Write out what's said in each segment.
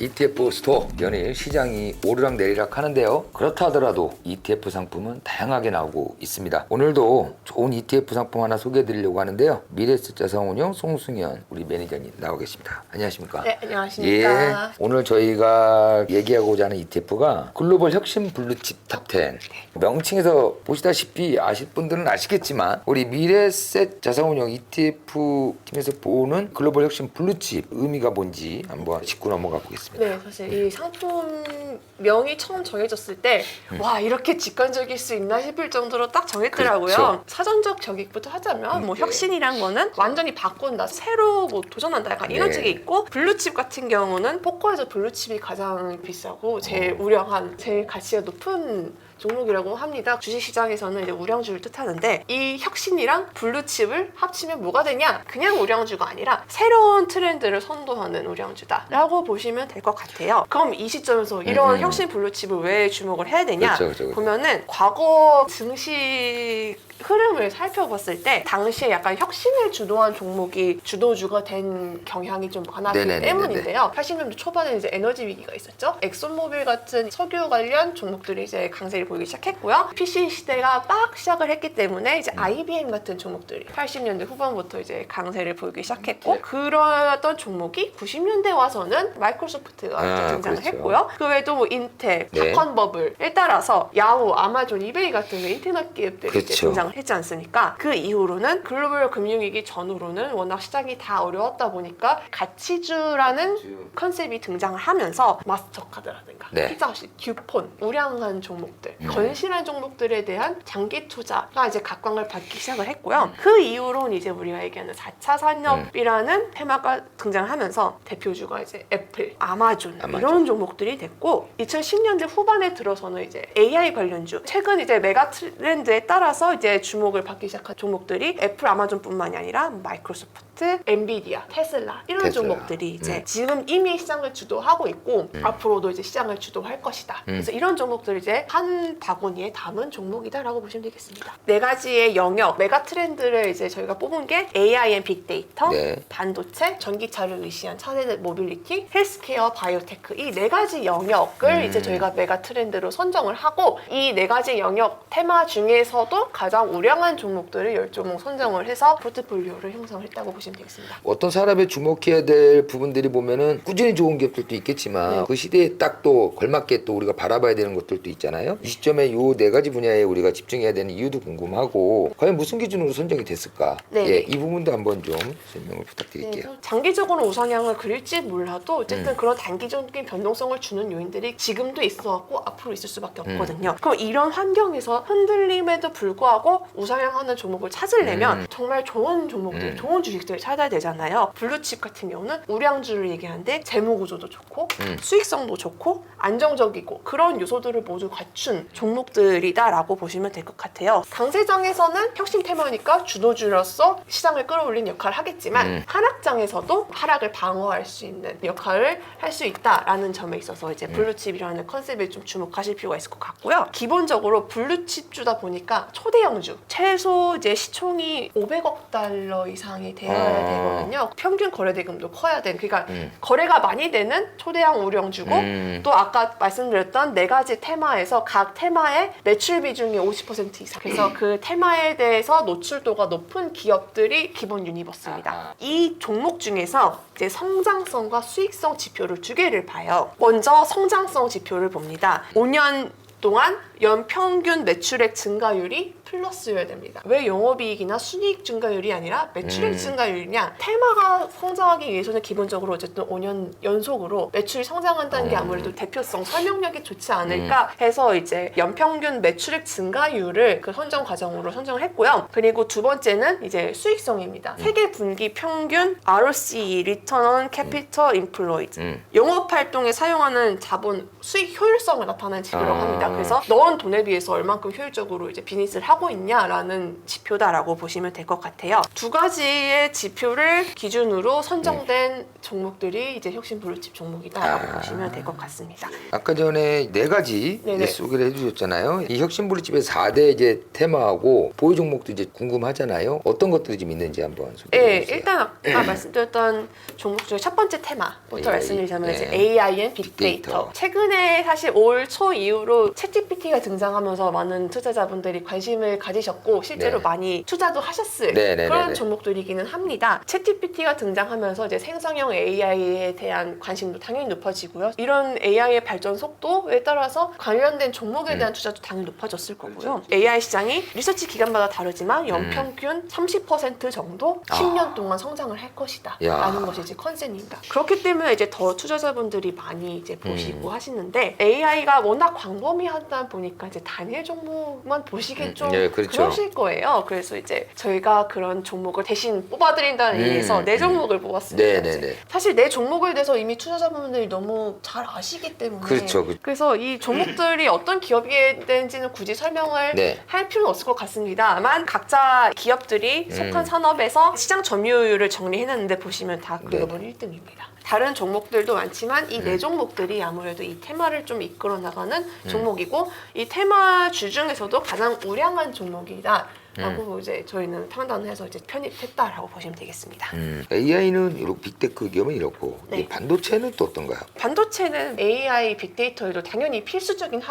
ETF 스토어 연일 시장이 오르락 내리락 하는데요. 그렇다 하더라도 ETF 상품은 다양하게 나오고 있습니다. 오늘도 좋은 ETF 상품 하나 소개해 드리려고 하는데요. 미래스 자산운용 송승현 우리 매니저님 나와 계십니다. 안녕하십니까? 네, 안녕하십니까. 예, 오늘 저희가 얘기하고자 하는 ETF가 글로벌 혁신 블루칩 탑10 명칭에서 보시다시피 아실 분들은 아시겠지만 우리 미래셋 자산운용 ETF 팀에서 보는 글로벌 혁신 블루칩 의미가 뭔지 한번 짚고 넘어가 보겠습니다. 네, 사실 이 상품명이 처음 정해졌을 때, 음. 와, 이렇게 직관적일 수 있나 싶을 정도로 딱 정했더라고요. 그렇죠. 사전적 적익부터 하자면, 뭐, 네. 혁신이란 거는 완전히 바꾼다, 새로 뭐 도전한다, 약간 이런 네. 쪽이 있고, 블루칩 같은 경우는 포커에서 블루칩이 가장 비싸고, 제일 어. 우량한, 제일 가치가 높은 종목이라고 합니다. 주식시장에서는 이제 우량주를 뜻하는데 이 혁신이랑 블루칩을 합치면 뭐가 되냐? 그냥 우량주가 아니라 새로운 트렌드를 선도하는 우량주다라고 보시면 될 것 같아요. 그럼 이 시점에서 이런 음. 냐 혁신 블루칩을 왜 주목을 해야 되냐? 그렇죠, 그렇죠, 그렇죠. 보면은 과거 증시 흐름을 살펴봤을 때 당시에 약간 혁신을 주도한 종목이 주도주가 된 경향이 좀 많았기 네네네네네. 때문인데요. 80년대 초반에 이제 에너지 위기가 있었죠. 엑손모빌 같은 석유 관련 종목들이 이제 강세를 보이기 시작했고요. PC 시대가 막 시작을 했기 때문에 이제 IBM 같은 종목들이 80년대 후반부터 이제 강세를 보이기 시작했고 네. 그러던 종목이 90년대 와서는 마이크로소프트가 이제 아, 등장을 그렇죠. 했고요. 그 외에도 뭐 인텔, 네. 닷컴 버블에 따라서 야후, 아마존, 이베이 같은 그 인터넷 기업들이 이제 그렇죠. 등장을 했지 않습니까? 그 이후로는 글로벌 금융위기 전후로는 워낙 시장이 다 어려웠다 보니까 가치주라는 컨셉이 등장을 하면서 마스터카드라든가 네. 피자시, 규폰, 우량한 종목들, 음. 건실한 종목들에 대한 장기 투자가 이제 각광을 받기 시작을 했고요. 그 이후로는 이제 우리가 얘기하는 4차 산업이라는 테마가 등장하면서 대표주가 이제 애플, 아마존, 아마존. 이런 종목들이 됐고 2010년대 후반에 들어서는 이제 AI 관련주 최근 이제 메가 트렌드에 따라서 이제 주목을 받기 시작한 종목들이 애플, 아마존뿐만이 아니라 마이크로소프트, 엔비디아, 테슬라 이런 테슬라. 종목들이 이제 음. 지금 이미 시장을 주도하고 있고 앞으로도 이제 시장을 주도할 것이다. 음. 그래서 이런 종목들을 이제 한 바구니에 담은 종목이다라고 보시면 되겠습니다. 네 가지의 영역 메가 트렌드를 이제 저희가 뽑은 게 AI 앤 빅데이터, 네. 반도체, 전기차를 의시한 차세대 모빌리티, 헬스케어, 바이오테크 이 네 가지 영역을 음. 이제 저희가 메가 트렌드로 선정을 하고 이 네 가지 영역 테마 중에서도 가장 우량한 종목들을 열 종목 선정을 해서 포트폴리오를 형성했다고 보시면 되겠습니다. 어떤 산업에 주목해야 될 부분들이 보면은 꾸준히 좋은 기업들도 있겠지만 네. 그 시대에 딱 또 걸맞게 또 우리가 바라봐야 되는 것들도 있잖아요. 이 시점에 요 네 가지 분야에 우리가 집중해야 되는 이유도 궁금하고 과연 무슨 기준으로 선정이 됐을까? 네. 예, 이 부분도 한번 좀 설명을 네, 부탁드릴게요. 좀 장기적으로 우상향을 그릴지 몰라도 어쨌든 음. 그런 단기적인 변동성을 주는 요인들이 지금도 있어왔고 앞으로 있을 수밖에 음. 없거든요. 그럼 이런 환경에서 흔들림에도 불구하고 우상향하는 종목을 찾으려면 음. 정말 좋은 종목들, 음. 좋은 주식들 을 찾아야 되잖아요. 블루칩 같은 경우는 우량주를 얘기하는데 재무 구조도 좋고 음. 수익성도 좋고 안정적이고 그런 요소들을 모두 갖춘 종목들이다라고 보시면 될 것 같아요. 강세장에서는 혁신 테마니까 주도주로서 시장을 끌어올리는 역할을 하겠지만 음. 하락장에서도 하락을 방어할 수 있는 역할을 할 수 있다라는 점에 있어서 이제 블루칩이라는 컨셉에 좀 주목하실 필요가 있을 것 같고요. 기본적으로 블루칩 주다 보니까 초대형주 최소 이제 시총이 500억 달러 이상이 아. 되거든요. 평균 거래대금도 커야 되는 그러니까 음. 거래가 많이 되는 초대형 우량주고 음. 또 아까 말씀드렸던 네 가지 테마에서 각 테마의 매출 비중이 50% 이상. 그래서 그 테마에 대해서 노출도가 높은 기업들이 기본 유니버스입니다. 아하. 이 종목 중에서 이제 성장성과 수익성 지표를 두 개를 봐요. 먼저 성장성 지표를 봅니다. 5년 동안 연평균 매출액 증가율이 플러스여야 됩니다. 왜 영업이익이나 순이익 증가율이 아니라 매출액 음. 증가율이냐? 테마가 성장하기 위해서는 기본적으로 어쨌든 5년 연속으로 매출이 성장한다는 게 음. 아무래도 대표성, 설명력이 좋지 않을까 해서 이제 연평균 매출액 증가율을 그 선정 과정으로 선정을 했고요. 그리고 두 번째는 이제 수익성입니다. 세계 분기 평균 ROCE, Return on Capital Employed. 음. 영업 활동에 사용하는 자본 수익 효율성을 나타내는 지표라고 아. 합니다. 그래서 넣은 모은 돈에 비해서 얼만큼 효율적으로 이제 비즈니스를 하고 있냐라는 지표다라고 보시면 될 것 같아요. 두 가지의 지표를 기준으로 선정된 종목들이 이제 혁신 블루칩 종목이다라고 아. 보시면 될 것 같습니다. 아까 전에 네 가지 네네. 이제 소개를 해주셨잖아요. 이 혁신블루집의 4대 이제 테마하고 보유 종목도 이제 궁금하잖아요. 어떤 것들이 좀 있는지 한번 소개해 네, 주세요. 일단 아까 말씀드렸던 종목 중에 첫 번째 테마부터 AI, 말씀드리자면 이제 네. AIN 빅데이터. 빅데이터. 최근에 사실 올 초 이후로 챗GPT가 등장하면서 많은 투자자분들이 관심을 가지셨고 실제로 네. 많이 투자도 하셨을 네, 네, 그런 네, 네. 종목들이기는 합니다. 챗GPT가 등장하면서 이제 생성형 AI에 대한 관심도 당연히 높아지고요. 이런 AI의 발전 속도에 따라서 관련된 종목에 음. 대한 투자도 당연히 높아졌을 거고요. 그렇죠. AI 시장이 리서치 기간마다 다르지만 연평균 30% 정도 아. 10년 동안 성장을 할 것이다. 야. 라는 것이 이제 컨셉입니다. 그렇기 때문에 이제 더 투자자분들이 많이 이제 보시고 음. 하시는데 AI가 워낙 광범위하다 보니까 이제 단일 종목만 음, 좀 네, 그렇죠. 그러실 거예요. 그래서 이제 저희가 그런 종목을 대신 뽑아드린다는 음, 의미에서 네 음. 종목을 뽑았습니다. 네, 이제. 네, 네. 사실 내 종목에 대해서 이미 투자자분들이 너무 잘 아시기 때문에 그렇죠. 그- 그래서 이 종목들이 어떤 기업이든지는 굳이 설명을 네. 할 필요는 없을 것 같습니다만 각자 기업들이 속한 음. 산업에서 시장 점유율을 정리해놨는데 보시면 다 네. 글로벌 1등입니다. 다른 종목들도 많지만 이네 음. 종목들이 아무래도 이 테마를 좀 이끌어 나가는 종목이고 이 테마 주 중에서도 가장 우량한 종목이다. 라고 이제 저희는 판단해서 이제 편입했다라고 보시면 되겠습니다. 음, AI는 이렇게 빅테크 기업은 이렇고 네. 이 반도체는 또 어떤가요? 반도체는 AI 빅데이터에도 당연히 필수적인 네네네.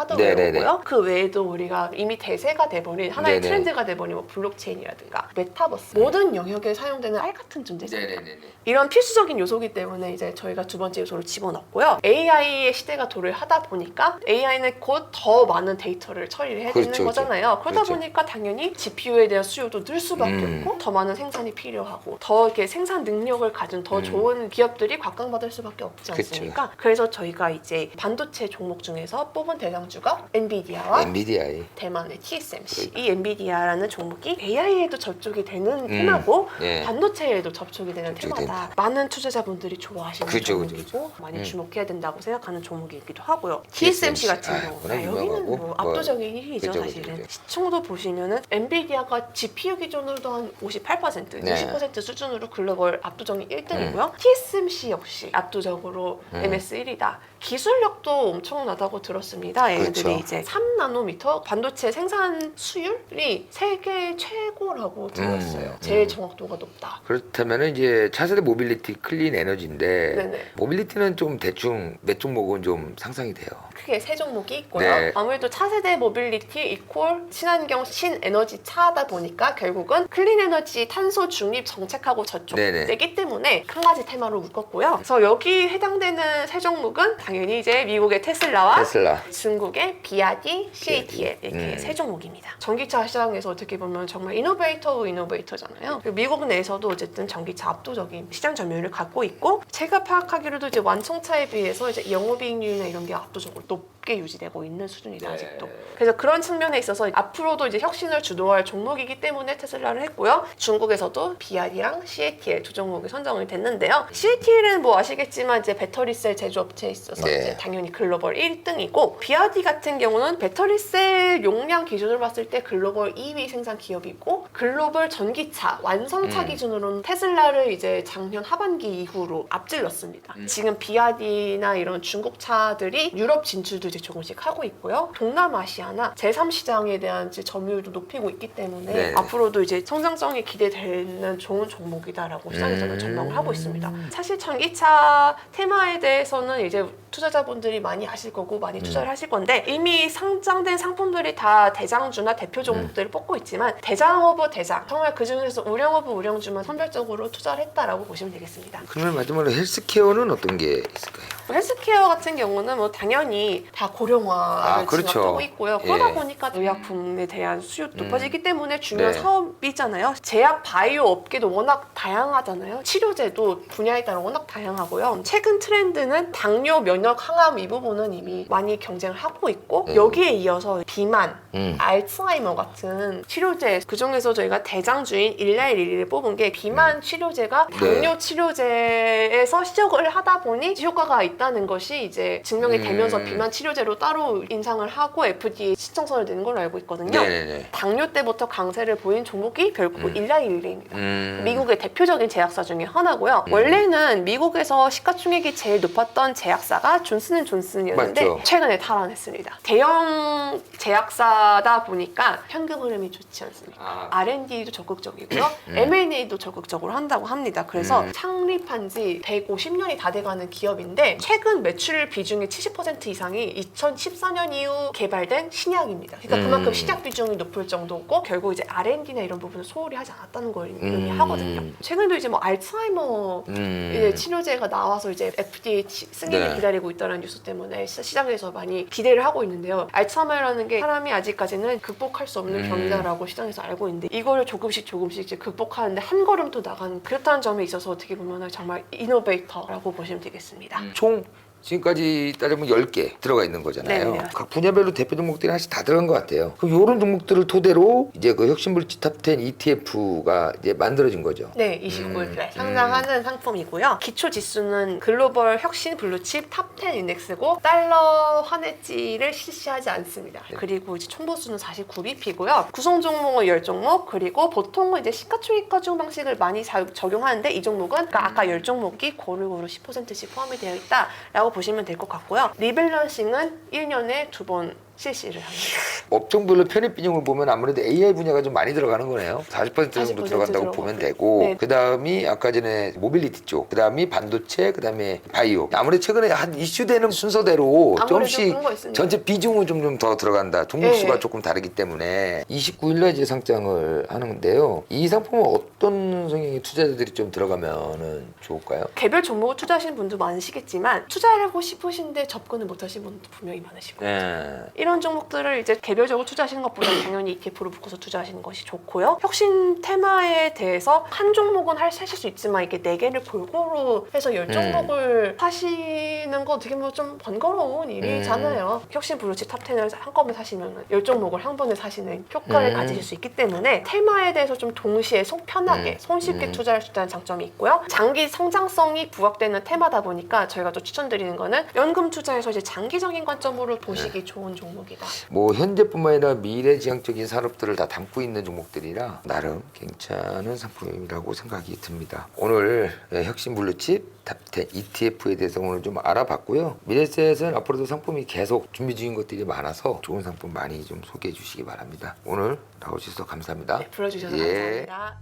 하드웨어고요. 그 외에도 우리가 이미 대세가 돼버린 하나의 네네. 트렌드가 돼버린 뭐 블록체인이라든가 메타버스 모든 영역에 사용되는 알 같은 존재잖아요. 이런 필수적인 요소기 때문에 이제 저희가 두 번째 요소를 집어넣고요. AI의 시대가 도를 하다 보니까 AI는 곧 더 많은 데이터를 처리를 해야 되는 그렇죠, 거잖아요. 그러다 그렇죠. 보니까 당연히 GPU 에 대한 수요도 늘 수밖에 음. 없고 더 많은 생산이 필요하고 더 이렇게 생산 능력을 가진 더 음. 좋은 기업들이 각광받을 수밖에 없지. 않습니까? 그래서 저희가 이제 반도체 종목 중에서 뽑은 대상주가 엔비디아와 엔비디아이. 대만의 TSMC 이 엔비디아라는 종목이 AI에도 접촉이 되는 음. 테마고 예. 반도체에도 접촉이 되는 접촉이 테마다. 많은 투자자분들이 좋아하시는 그죠, 그죠, 종목이고 많이 음. 주목해야 된다고 생각하는 종목이기도 하고요. TSMC. TSMC 같은 아, 경우 워낙 네, 여기는 유명하고 뭐 뭐, 압도적인 1위죠 그죠, 그죠, 사실은. 그죠. 시청도 보시면은 엔비디아 가 GPU 기준으로도 한 58%, 네. 60% 수준으로 글로벌 압도적인 1등이고요. TSMC 역시 압도적으로 음. MS 1위다. 기술력도 엄청나다고 들었습니다. 얘네들이 그렇죠. 이제 3나노미터 반도체 생산 수율이 세계 최고라고 들었어요. 음, 제일 음. 정확도가 높다. 그렇다면 이제 차세대 모빌리티 클린 에너지인데 네네. 모빌리티는 좀 대충 몇 종목은 좀 상상이 돼요. 크게 세 종목이 있고요. 네. 아무래도 차세대 모빌리티 이퀄 친환경 신에너지 차다 보니까 결국은 클린 에너지 탄소 중립 정책하고 네네. 저촉되기 때문에 한 가지 테마로 묶었고요. 그래서 여기 해당되는 세 종목은 당연히 이제 미국의 테슬라와 테슬라. 중국의 비아디, CATL 이렇게 음. 세 종목입니다. 전기차 시장에서 어떻게 보면 정말 이노베이터 오 이노베이터잖아요. 미국 내에서도 어쨌든 전기차 압도적인 시장 점유율을 갖고 있고 제가 파악하기로도 이제 완성차에 비해서 이제 영업이익률이나 이런 게 압도적으로 높 게 유지되고 있는 수준이다 네. 아직도. 그래서 그런 측면에 있어서 앞으로도 이제 혁신을 주도할 종목이기 때문에 테슬라를 했고요. 중국에서도 비아디랑 CATL 두 종목이 선정이 됐는데요. CATL은 뭐 아시겠지만 이제 배터리셀 제조업체에 있어서 네. 이제 당연히 글로벌 1등이고 비아디 같은 경우는 배터리셀 용량 기준으로 봤을 때 글로벌 2위 생산 기업이고 글로벌 전기차 완성차 음. 기준으로는 테슬라를 이제 작년 하반기 이후로 앞질렀습니다. 음. 지금 비아디나 이런 중국 차들이 유럽 진출도 이제 조금씩 하고 있고요. 동남아시아나 제3시장에 대한 이제 점유율도 높이고 있기 때문에 네. 앞으로도 이제 성장성이 기대되는 좋은 종목이다라고 시장에서는 음. 전망을 하고 있습니다. 사실 전기차 테마에 대해서는 이제 투자자분들이 많이 아실 거고 많이 음. 투자를 하실 건데 이미 상장된 상품들이 다 대장주나 대표 음. 종목들을 뽑고 있지만 대장 오브 대장 정말 그 중에서 우량 오브 우량주만 선별적으로 투자를 했다라고 보시면 되겠습니다. 그러면 마지막으로 헬스케어는 어떤 게 있을까요? 헬스케어 같은 경우는 뭐 당연히 다 고령화를 아, 그렇죠. 진압하고 있고요. 그러다 예. 보니까 의약품에 대한 수요도 높아지기 때문에 중요한 네. 사업이잖아요. 제약 바이오 업계도 워낙 다양하잖아요. 치료제도 분야에 따라 워낙 다양하고요. 최근 트렌드는 당뇨 면역 항암 이 부분은 이미 많이 경쟁을 하고 있고 네. 여기에 이어서 비만, 음. 알츠하이머 같은 치료제 그 중에서 저희가 대장주인 1111을 뽑은 게 비만 치료제가 네. 당뇨 치료제에서 시작을 하다 보니 효과가 있다는 것이 이제 증명이 되면서 음. 비만 치료 제로 따로 인상을 하고 FDA 신청서를 내는 걸로 알고 있거든요. 네네네. 당뇨 때부터 강세를 보인 종목이 결국 음. 1111입니다. 음. 미국의 대표적인 제약사 중에 하나고요. 음. 원래는 미국에서 시가총액이 제일 높았던 제약사가 존슨앤존슨이었는데 맞죠. 최근에 탈환했습니다. 대형 제약사다 보니까 현금 흐름이 좋지 않습니다. 아. R&D도 적극적이고요. 음. M&A도 적극적으로 한다고 합니다. 그래서 음. 창립한 지 150년이 다 돼가는 기업인데 최근 매출 비중의 70% 이상이 2014년 이후 개발된 신약입니다. 그러니까 음. 그만큼 신약 비중이 높을 정도고 결국 이제 R&D나 이런 부분을 소홀히 하지 않았다는 걸 의미하거든요. 음. 최근도 이제 뭐 알츠하이머 음. 이제 치료제가 나와서 이제 FDA 치- 승인을 네. 기다리고 있다는 뉴스 때문에 시- 시장에서 많이 기대를 하고 있는데요. 알츠하이머라는 게 사람이 아직까지는 극복할 수 없는 음. 병이다라고 시장에서 알고 있는데 이거를 조금씩 조금씩 이제 극복하는데 한 걸음 더 나간 그렇다는 점에 있어서 어떻게 보면 정말 이노베이터라고 보시면 되겠습니다. 총 지금까지 따지면 10개 들어가 있는 거잖아요. 네, 네. 각 분야별로 대표 종목들이 하나씩 다 들어간 것 같아요. 그럼 이런 종목들을 토대로 이제 그 혁신물질 탑10 ETF가 이제 만들어진 거죠. 네, 29일 날 음. 상장하는 상품이고요. 기초 지수는 글로벌 혁신 블루칩 탑10 인덱스고 달러 환해지를 실시하지 않습니다. 네. 그리고 이제 총보수는 49BP고요. 구성 종목은 10종목 그리고 보통은 이제 시가총액 가중 방식을 많이 자- 적용하는데 이 종목은 그러니까 아까 10종목이 고루고루 10%씩 포함이 되어 있다라고 보시면 될 것 같고요. 리밸런싱은 1년에 두 번 실시를 합니다. 업종별로 편입 비중을 보면 아무래도 AI 분야가 좀 많이 들어가는 거네요. 40% 정도 40% 들어간다고. 보면 되고 네. 그 다음이 아까 전에 모빌리티 쪽, 그 다음이 반도체, 그 다음에 바이오. 아무래도 최근에 한 이슈되는 순서대로 조금씩. 전체 비중은 좀 좀 더 들어간다. 종목 네. 수가 조금 다르기 때문에 29일날 이제 상장을 하는데요. 이 상품은 어떤 성향의 투자자들이 좀 들어가면은 좋을까요? 개별 종목을 투자하시는 분도 많으시겠지만 투자하고 싶으신데 접근을 못하신 분도 분명히 많으시고 네. 이런 종목들을 이제 개 별적으로 투자하시는 것보다 당연히 ETF로 묶어서 투자하시는 것이 좋고요. 혁신 테마에 대해서 한 종목은 할 사실 수 있지만 이게 네 개를 골고루 해서 열 음. 종목을 사시는 거 어떻게 보면 좀 번거로운 일이잖아요. 혁신 블루칩 탑 10을 한꺼번에 사시면 열 종목을 한 번에 사시는 효과를 음. 가지실 수 있기 때문에 테마에 대해서 좀 동시에 속 편하게 음. 손쉽게 음. 투자할 수 있다는 장점이 있고요. 장기 성장성이 부각되는 테마다 보니까 저희가 또 추천드리는 거는 연금 투자에서 이제 장기적인 관점으로 보시기 네. 좋은 종목이다. 뭐 현재 뿐만 아니라 미래지향적인 산업들을 다 담고 있는 종목들이라 나름 괜찮은 상품이라고 생각이 듭니다. 오늘 예, 혁신 블루칩 탑10 ETF에 대해서 오늘 좀 알아봤고요. 미래셋은 앞으로도 상품이 계속 준비 중인 것들이 많아서 좋은 상품 많이 좀 소개해 주시기 바랍니다. 오늘 나오셔서 감사합니다. 네, 불러주셔서 예. 감사합니다.